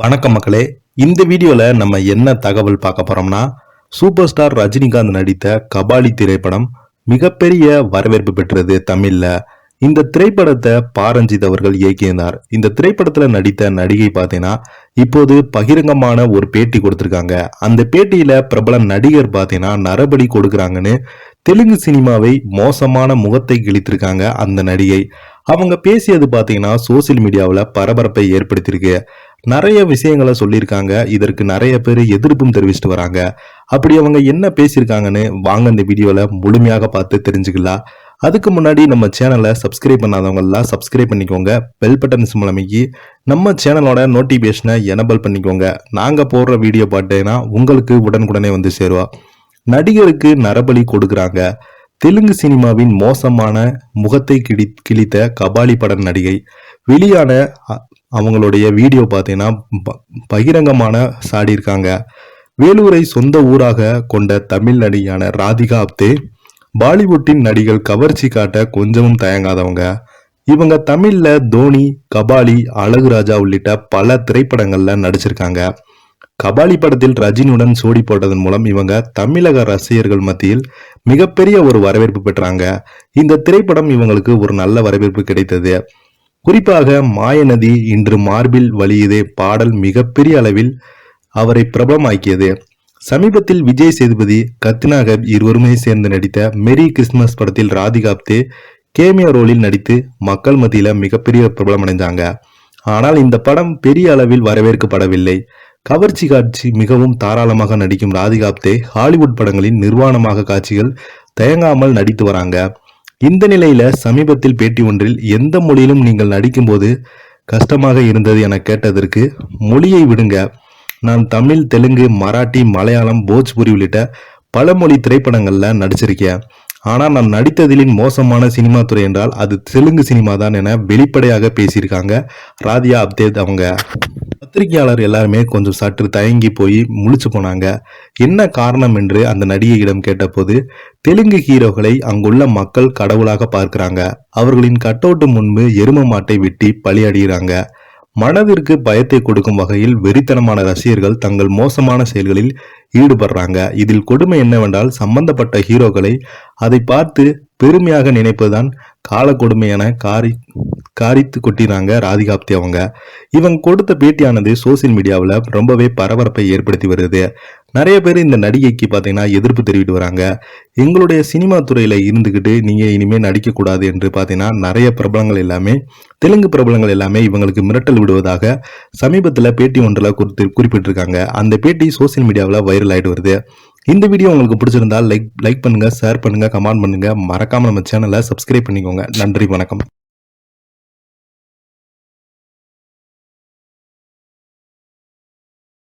வணக்கம் மக்களே. இந்த வீடியோல நம்ம என்ன தகவல் பார்க்க போறோம்னா சூப்பர் ஸ்டார் ரஜினிகாந்த் நடித்த கபாலி திரைப்படம் மிகப்பெரிய வரவேற்பு பெற்றது தமிழ்ல. இந்த திரைப்படத்தை பாரஞ்சித் அவர்கள் இயக்கியிருந்தார். இந்த திரைப்படத்துல நடித்த நடிகை பார்த்தீங்கன்னா இப்போது பகிரங்கமான ஒரு பேட்டி கொடுத்திருக்காங்க. அந்த பேட்டியில பிரபல நடிகர் பார்த்தீங்கன்னா நரபடி கொடுக்குறாங்கன்னு தெலுங்கு சினிமாவை மோசமான முகத்தை கிழித்திருக்காங்க அந்த நடிகை. அவங்க பேசியது பார்த்தீங்கன்னா சோசியல் மீடியாவில் பரபரப்பை ஏற்படுத்தியிருக்கு. நிறைய விஷயங்களை சொல்லியிருக்காங்க. இதற்கு நிறைய பேர் எதிர்ப்பும் தெரிவிச்சிட்டு வராங்க. அப்படி அவங்க என்ன பேசியிருக்காங்கன்னு வாங்க இந்த வீடியோவில் முழுமையாக பார்த்து தெரிஞ்சுக்கலாம். அதுக்கு முன்னாடி நம்ம சேனலை சப்ஸ்கிரைப் பண்ணாதவங்கெல்லாம் சப்ஸ்கிரைப் பண்ணிக்கோங்க. பெல் பட்டன்ஸ் மூலமைக்கு நம்ம சேனலோட நோட்டிஃபிகேஷனை எனபிள் பண்ணிக்கோங்க. நாங்கள் போடுற வீடியோ பார்த்தீங்கன்னா உங்களுக்கு உடனுக்குடனே வந்து சேருவா. நடிகருக்கு நரபலி கொடுக்குறாங்க. தெலுங்கு சினிமாவின் மோசமான முகத்தை கிழி கிழித்த கபாலி பட நடிகை. வெளியான அ- அவங்களுடைய வீடியோ பார்த்தீங்கன்னா ப- பகிரங்கமான சாடியிருக்காங்க வேலூரை சொந்த ஊராக கொண்ட தமிழ் நடிகையான ராதிகா அப்தே பாலிவுட்டின் நடிகள் கவர்ச்சி காட்ட கொஞ்சமும் தயங்காதவங்க. இவங்க தமிழ்ல தோனி கபாலி அழகுராஜா உள்ளிட்ட பல திரைப்படங்கள்ல நடிச்சிருக்காங்க. கபாலி படத்தில் ரஜினியுடன் சோடி போட்டதன் மூலம் இவங்க தமிழக ரசிகர்கள் மத்தியில் மிகப்பெரிய ஒரு வரவேற்பு பெற்றாங்க. இந்த திரைப்படம் இவங்களுக்கு ஒரு நல்ல வரவேற்பு கிடைத்தது. குறிப்பாக மாயநதி இன்று மார்பில் வழியுதே பாடல் மிகப்பெரிய அளவில் அவரை பிரபலமாக்கியது. சமீபத்தில் விஜய் சேதுபதி கத்னாகர் இருவருமே சேர்ந்து நடித்த மெரி கிறிஸ்துமஸ் படத்தில் ராதிகாப்தே கேமியா கேமியோ ரோலில் நடித்து மக்கள் மத்தியில மிகப்பெரிய பிரபலமடைந்தாங்க. ஆனால் இந்த படம் பெரிய அளவில் வரவேற்கப்படவில்லை. கவர்ச்சி காட்சி மிகவும் தாராளமாக நடிக்கும் ராதிகாப்தே ஹாலிவுட் படங்களின் நிர்வாணமாக காட்சிகள் தயங்காமல் நடித்து வராங்க. இந்த நிலையில சமீபத்தில் பேட்டி ஒன்றில் எந்த மொழியிலும் நீங்கள் நடிக்கும்போது கஷ்டமாக இருந்தது என கேட்டதற்கு மொழியை விடுங்க. நான் தமிழ் தெலுங்கு மராட்டி மலையாளம் போஜ்புரி உள்ளிட்ட பல மொழி திரைப்படங்கள்ல நடிச்சிருக்கேன். ஆனால் நான் நடித்ததிலின் மோசமான சினிமா துறை என்றால் அது தெலுங்கு சினிமா தான் என வெளிப்படையாக பேசியிருக்காங்க ராதியா அப்தேத் அவங்க. பத்திரிகையாளர் எல்லாருமே கொஞ்சம் சற்று தயங்கி போய் முழிச்சு போனாங்க. என்ன காரணம் என்று அந்த நடிகையிடம் கேட்டபோது தெலுங்கு ஹீரோக்களை அங்குள்ள மக்கள் கடவுளாக பார்க்கிறாங்க. அவர்களின் கட்டவுட்டு முன்பு எரும மாட்டை வெட்டி பலியடிகிறாங்க மனதிற்கு பயத்தை கொடுக்கும் வகையில் வெறித்தனமான ரசிகர்கள் தங்கள் மோசமான செயல்களில் ஈடுபடுறாங்க. இதில் கொடுமை என்னவென்றால் சம்பந்தப்பட்ட ஹீரோக்களை அதை பார்த்து பெருமையாக நினைப்பதுதான் கால கொடுமை காரி காரித்து கொட்டினாங்க ராதிகாப்தி அவங்க. இவங்க கொடுத்த பேட்டியானது சோசியல் மீடியாவில் ரொம்பவே பரபரப்பை ஏற்படுத்தி வருது. நிறைய பேர் இந்த நடிகைக்கு பார்த்தீங்கன்னா எதிர்ப்பு தெரிவித்து வராங்க. எங்களுடைய சினிமா துறையில் இருந்துக்கிட்டு நீங்கள் இனிமேல் நடிக்கக்கூடாது என்று பார்த்தீங்கன்னா நிறைய பிரபலங்கள் எல்லாமே தெலுங்கு பிரபலங்கள் எல்லாமே இவங்களுக்கு மிரட்டல் விடுவதாக சமீபத்தில் பேட்டி ஒன்றில் குறித்து குறிப்பிட்டிருக்காங்க. அந்த பேட்டி சோசியல் மீடியாவில் வைரல் ஆகிட்டு வருது. இந்த வீடியோ உங்களுக்கு பிடிச்சிருந்தா லைக் லைக் பண்ணுங்க ஷேர் பண்ணுங்க கமெண்ட் பண்ணுங்க. மறக்காம நம்ம சேனலை சப்ஸ்கிரைப் பண்ணிக்கோங்க. நன்றி வணக்கம்.